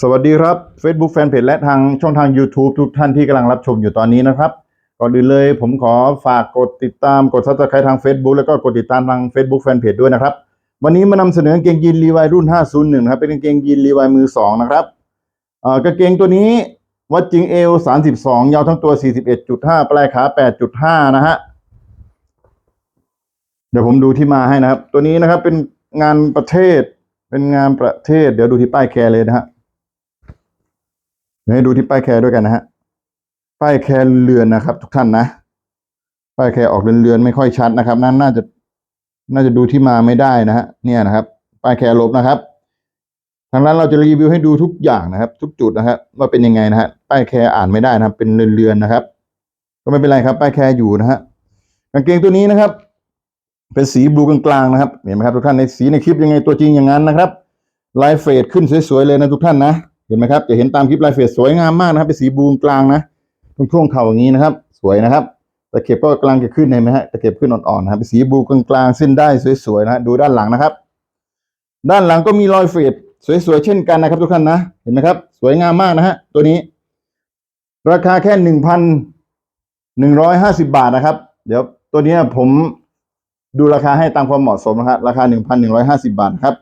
สวัสดีครับ Facebook Fanpage และทางช่องทาง YouTube ทุกท่านที่กำลังรับชมอยู่ตอนนี้นะครับ ก่อนอื่นเลยผมขอฝากกดติดตามกด Subscribe ทาง Facebook แล้วก็กดติดตามทาง Facebook Fanpage ด้วยนะครับ วันนี้มานำเสนอกางเกงยีนรีวายรุ่น 501นะครับเป็นกางเกงยีนรีวายมือ 2 นะครับเอ่อกางเกงตัวนี้วัดจริงเอว 32 ยาวทั้งตัว 41.5 ปลายขา 8.5 นะฮะเดี๋ยวผมดูที่มาให้นะครับ ตัวนี้นะครับเป็นงานประเทศเป็นงานประเทศ เดี๋ยวดูที่ป้ายแคร์เลยนะฮะ เดี๋ยวให้ดูที่ป้ายแคร์ด้วยกันนะฮะ ป้ายแคร์เรือนนะครับ ทุกท่านนะ ป้ายแคร์ออกเรือนๆไม่ค่อยชัดนะครับนั่นน่าจะ น่าจะดูที่มาไม่ได้นะฮะ เนี่ยนะครับ ป้ายแคร์ลบนะครับ ทางร้านเราจะรีวิวให้ดูทุกอย่างนะครับ ทุกจุดนะครับว่าเป็นยังไงนะฮะ ป้ายแคร์อ่านไม่ได้นะครับ เป็นเรือนๆนะครับ ก็ไม่เป็นไรครับ ป้ายแคร์อยู่นะฮะ กางเกงตัวนี้นะครับ เป็นสีบลูกลางๆนะครับ เห็นไหมครับทุกท่านในสีในคลิปยังไงตัวจริงอย่างนั้นนะครับลายเฟดขึ้นสวยๆเลยนะทุกท่านนะ ห็นไหมครับ จะเห็นตามคลิปลายเฟดสวยงามมากนะครับ เป็นสีบลูกลางนะตรงช่วงเข่าอย่างนี้นะครับ สวยนะครับตะเข็บก็กลังจะขึ้นเห็นไหมฮะตะเข็บขึ้นอ่อนๆนะครับเป็นสีบลูกลางๆเส้นได้สวยๆนะดูด้านหลังนะครับ ด้านหลังก็มีรอยเฟดสวยๆเช่นกันนะครับ ทุกท่านนะ เห็นไหมครับ สวยงามมากนะฮะตัวนี้ ราคาแค่หนึ่งพันหนึ่งร้อยห้าสิบาทนะครับ เดี๋ยวตัวนี้ผมดูราคาให้ตามความเหมาะสมนะครับราคาหนึ่งพันหนึ่งร้อยห้าสิบาทครับ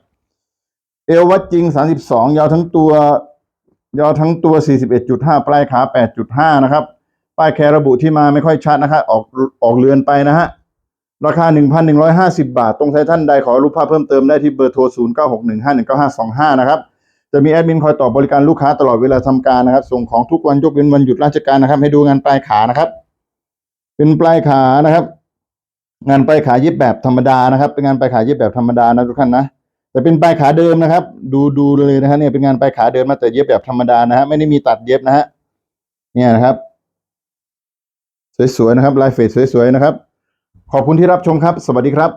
เอววัดจริงสามสิบสองยาวทั้งตัว ยาวทั้งตัวสี่สิบเอ็ดจุดห้าปลายขาแปดจุดห้านะครับ ป้ายแคระบุที่มาไม่ค่อยชัดนะครับออกออกเรือนไปนะฮะ ราคาหนึ่งพันหนึ่งร้อยห้าสิบาท ตรงใช้ท่านใดขอรูปภาพเพิ่มเติมได้ที่เบอร์โทรศูนย์เก้าหกหนึ่งห้าหนึ่งเก้าห้าสองห้านะครับ จะมีแอดมินคอยตอบบริการลูกค้าตลอดเวลาทำการนะครับ ส่งของทุกวันยกเว้นวันหยุดราชการนะครับ ให้ดูงานปลายขานะครับ เป็นปลายขานะครับ งานปลายขาเย็บแบบธรรมดานะครับ เป็นงานปลายขาเย็บแบบธรรมดานะทุกท่านนะ แต่เป็นปลายขาเดิมนะครับ ดูดูเลยนะฮะเนี่ยเป็นงานปลายขาเดิมมาแต่เย็บแบบธรรมดานะฮะไม่ได้มีตัดเย็บนะฮะเนี่ยนะครับ สวยๆนะครับลายเฟสสวยๆนะครับ ขอบคุณที่รับชมครับ สวัสดีครับ